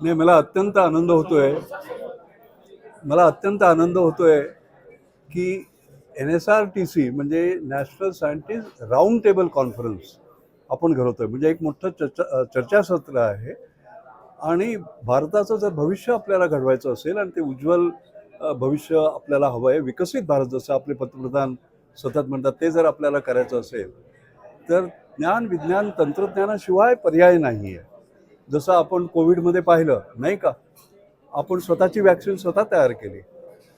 नाही मला अत्यंत आनंद होतोय. मला अत्यंत आनंद होतोय की N S R T C म्हणजे national scientist round table conference आपण घडवतोय. म्हणजे एक मोठं चर्चा चर्चासत्र आहे. आणि भारताचं जर भविष्य आपल्याला घडवायचं असेल आणि ते उज्ज्वल भविष्य आपल्याला हवं आहे विकसित भारत जसं आपले पंतप्रधान सतत म्हणतात ते जर आपल्याला करायचं असेल तर ज्ञान विज्ञान तंत्रज्ञानाशिवाय पर्याय नाही आहे जसं आपण कोविडमध्ये पाहिलं नाही का? आपण स्वतःची वॅक्सिन स्वतः तयार केली.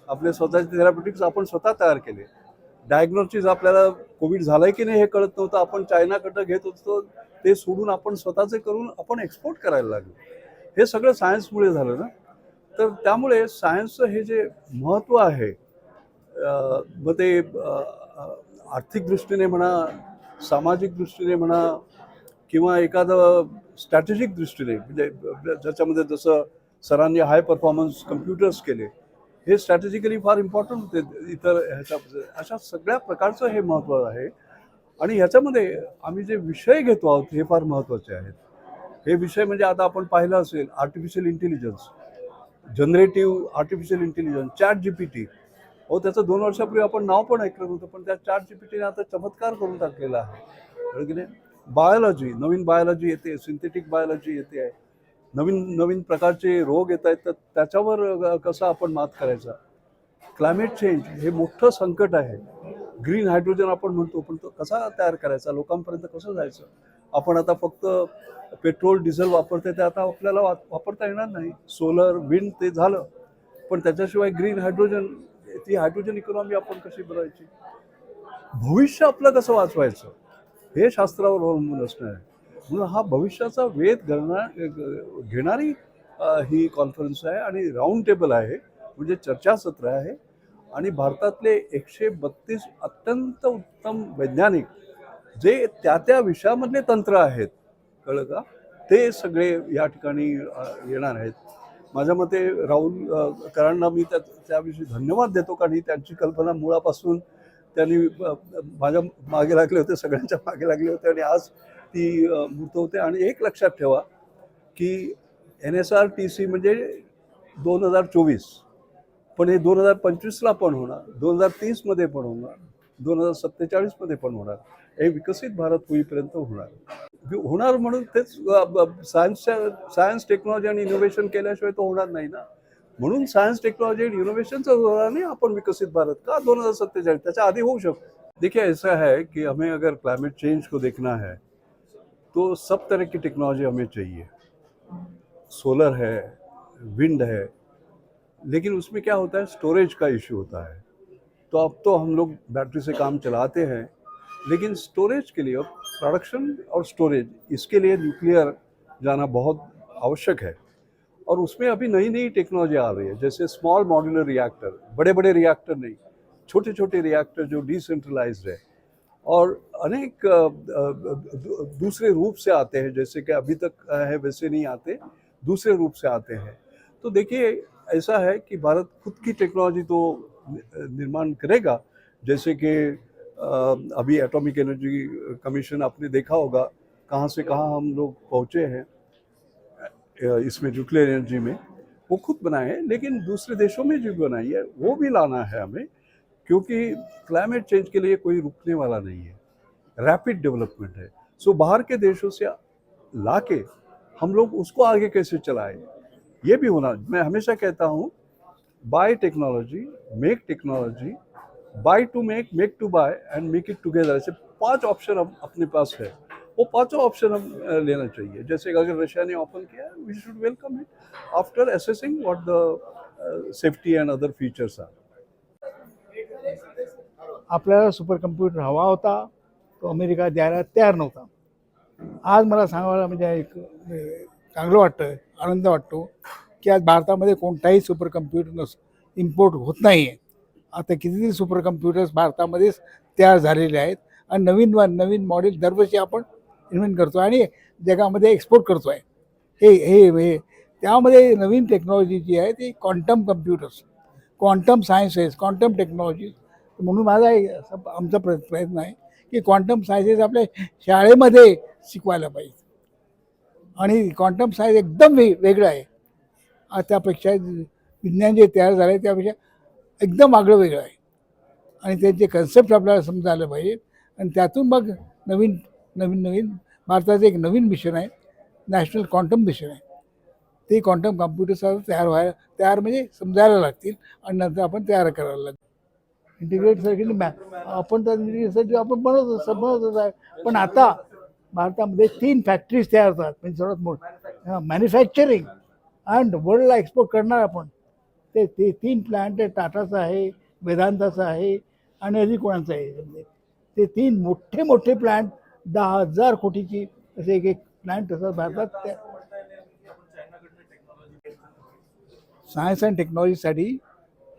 आपले स्वतःचे थेरापेटिक्स आपण स्वतः तयार केले. डायग्नोसिस आपल्याला कोविड झालंय की नाही हे कळत नव्हतं. आपण चायनाकडं घेत होतो. ते सोडून आपण स्वतःचे करून आपण एक्सपोर्ट करायला लागलो. हे सगळं सायन्समुळे झालं ना? तर त्यामुळे सायन्सचं हे जे महत्त्व आहे मग ते आर्थिक दृष्टीने म्हणा सामाजिक दृष्टीने म्हणा किंवा एखादं स्ट्रॅटेजिक दृष्टीने म्हणजे ज्याच्यामध्ये जसं सरांनी हाय परफॉर्मन्स कम्प्युटर्स केले हे स्ट्रॅटेजिकली फार इम्पॉर्टंट होते इतर ह्याच्या अशा सगळ्या प्रकारचं हे महत्त्व आहे. आणि ह्याच्यामध्ये आम्ही जे विषय घेतो आहोत हे फार महत्त्वाचे आहेत. हे विषय म्हणजे आता आपण पाहिलं असेल artificial intelligence generative artificial intelligence chat G P T हो त्याचं दोन वर्षापूर्वी आपण नाव पण ऐकलं नव्हतं पण त्या चॅट जी पी टीने आता चमत्कार करून टाकलेला आहे. कारण की नाही? बायोलॉजी नवीन बायोलॉजी येते सिंथेटिक बायोलॉजी येते. आहे नवीन नवीन प्रकारचे रोग येत आहेत तर त्याच्यावर कसा कसं आपण मात करायचा? क्लायमेट चेंज हे मोठं संकट आहे. ग्रीन हायड्रोजन आपण म्हणतो पण तो कसा तयार करायचा? लोकांपर्यंत कसं जायचं? आपण आता फक्त पेट्रोल डिझेल वापरते ते आता आपल्याला वा- वापरता येणार नाही. सोलर विंड ते झालं. पण त्याच्याशिवाय ग्रीन हायड्रोजन ती हायड्रोजन इकॉनॉमी आपण कशी बनवायची? भविष्य आपलं कसं वाचवायचं? हे शास्त्रावर अवलंबून असणार. आहे म्हणून हा भविष्याचा वेध घडणार घेणारी ही कॉन्फरन्स आहे आणि राऊंड टेबल आहे म्हणजे चर्चासत्र आहे. आणि भारतातले एकशे बत्तीस अत्यंत उत्तम वैज्ञानिक जे त्या त्या विषयामधले तंत्र आहेत कळलं का? ते सगळे या ठिकाणी येणार आहेत. माझ्या मते राहुल करांना मी त्या त्याविषयी धन्यवाद देतो कारण ही त्यांची कल्पना मुळापासून त्यांनी माझ्या मागे लागले होते सगळ्यांच्या मागे लागले होते आणि आज ती मूर्त होते. आणि एक लक्षात ठेवा की N S R T C म्हणजे दोन हजार चोवीस पण हे दोन हजार पंचवीसला पण होणार दोन हजार तीसमध्ये पण होणार दोन हजार सत्तेचाळीसमध्ये पण होणार. हे विकसित भारत होईपर्यंत होणार. होणार म्हणून तेच सायन्सच्या सायन्स टेक्नॉलॉजी आणि इनोव्हेशन केल्याशिवाय तो होणार नाही ना. म्हणून सायन्स टेक्नोलॉजी आणि इनोव्हेशनच्या जोराने आपण विकसित भारत का दोन हज़ार सत्तेचाळीस त्याच्या आधी होऊ शकतो. देखिए, ऐसा है कि हमें अगर क्लाइमेट चेंज को देखना है तो सब तरह की टेक्नोलॉजी हमें चाहिए। सोलर है विंड है, लेकिन उसमें क्या होता है? स्टोरेज का इश्यू होता है। तो अब तो हम लोग बैटरी से काम चलाते हैं, लेकिन स्टोरेज के लिए प्रोडक्शन और स्टोरेज इसके लिए न्यूक्लियर जाना बहुत आवश्यक है। और उसमें अभी नई नई टेक्नोलॉजी आ रही है, जैसे स्मॉल मॉड्यूलर रिएक्टर बड़े बड़े रिएक्टर नहीं छोटे छोटे रिएक्टर जो डिसेंट्रलाइज है। और अनेक दूसरे रूप से आते हैं, जैसे कि अभी तक है वैसे नहीं आते, दूसरे रूप से आते हैं। तो देखिए, ऐसा है कि भारत खुद की टेक्नोलॉजी तो निर्माण करेगा, जैसे कि अभी एटॉमिक एनर्जी कमीशन आपने देखा होगा, कहाँ से कहाँ हम लोग पहुँचे हैं। इसमें न्यूक्लियर एनर्जी में, वो खुद बनाए, लेकिन दूसरे देशों में जो बनाई है, वो भी लाना है हमें, क्योंकि क्लाइमेट चेंज के लिए कोई रुकने वाला नहीं है। रैपिड डेवलपमेंट है। सो बाहर के देशों से ला के हम लोग उसको आगे कैसे चलाएँ, ये भी होना, मैं हमेशा कहता हूँ buy technology make technology buy to make make to buy and make it together ऐसे पाँच ऑप्शन अपने पास है। वो पांचों ऑप्शन हम लेना चाहिए। जैसे अगर रशिया ने open KIA we should welcome it after assessing what the safety and other features are आपल्याला सुपर कम्प्युटर हवा होता तो अमेरिका द्यायला तयार नव्हता. आज मला सांगायला म्हणजे एक चांगलं वाटतं आनंद वाटतो की आज भारतामध्ये कोणताही सुपर कम्प्युटर नस इम्पोर्ट होत नाही आहे आता कितीतरी सुपर कम्प्युटर्स भारतामध्येच तयार झालेले आहेत. आणि नवीन नवीन मॉडेल दरवर्षी आपण इन्व्हेंट करतो आहे आणि जगामध्ये एक्सपोर्ट करतो आहे हे हे हे. त्यामध्ये नवीन टेक्नॉलॉजी जी आहे ती quantum computers quantum sciences quantum technologies म्हणून माझा एक आमचा प्र प्रयत्न आहे की क्वांटम सायन्सेस आपल्या शाळेमध्ये शिकवायला पाहिजे. आणि क्वांटम सायन्स एकदम वे वेगळं आहे. आ- त्यापेक्षा विज्ञान जे तयार झालं आहे त्यापेक्षा एकदम आगळं वेगळं आहे. आणि त्यांचे कन्सेप्ट आपल्याला समजायला पाहिजे. आणि त्यातून मग नवीन नवीन नवीन भारताचं एक नवीन मिशन आहे. नॅशनल क्वांटम मिशन आहे. ते क्वांटम कॉम्प्युटर्स तयार व्हायला तयार म्हणजे समजायला लागतील आणि नंतर आपण तयार करायला लागतील इंटिग्रेट सर्किट मॅ आपण तर इंटिग्रेट सर्किट आपण बनवतो बनवतच आहे पण आता भारतामध्ये तीन फॅक्टरीज तयार होतात. म्हणजे सर्वात मोठं मॅन्युफॅक्चरिंग अँड वर्ल्डला एक्सपोर्ट करणार आपण. ते ते तीन प्लॅन्ट टाटाचं आहे वेदांताचं आहे आणि अधिक कोणाचं आहे? म्हणजे ते तीन मोठे मोठे प्लॅन्ट दहा हजार कोटीची असे एक एक प्लॅन्ट असतात भारतात त्या सायन्स अँड टेक्नॉलॉजीसाठी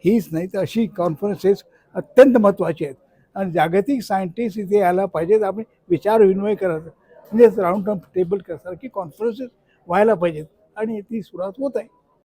हीच नाही तर अशी कॉन्फरन्सेस अत्यंत महत्त्वाची आहेत. आणि जागतिक सायंटिस्ट इथे यायला पाहिजेत आपण विचार विनिमय करायचं. म्हणजे राऊंड टेबल सारखी कॉन्फरन्सेस व्हायला पाहिजेत. आणि ती सुरुवात होत आहे.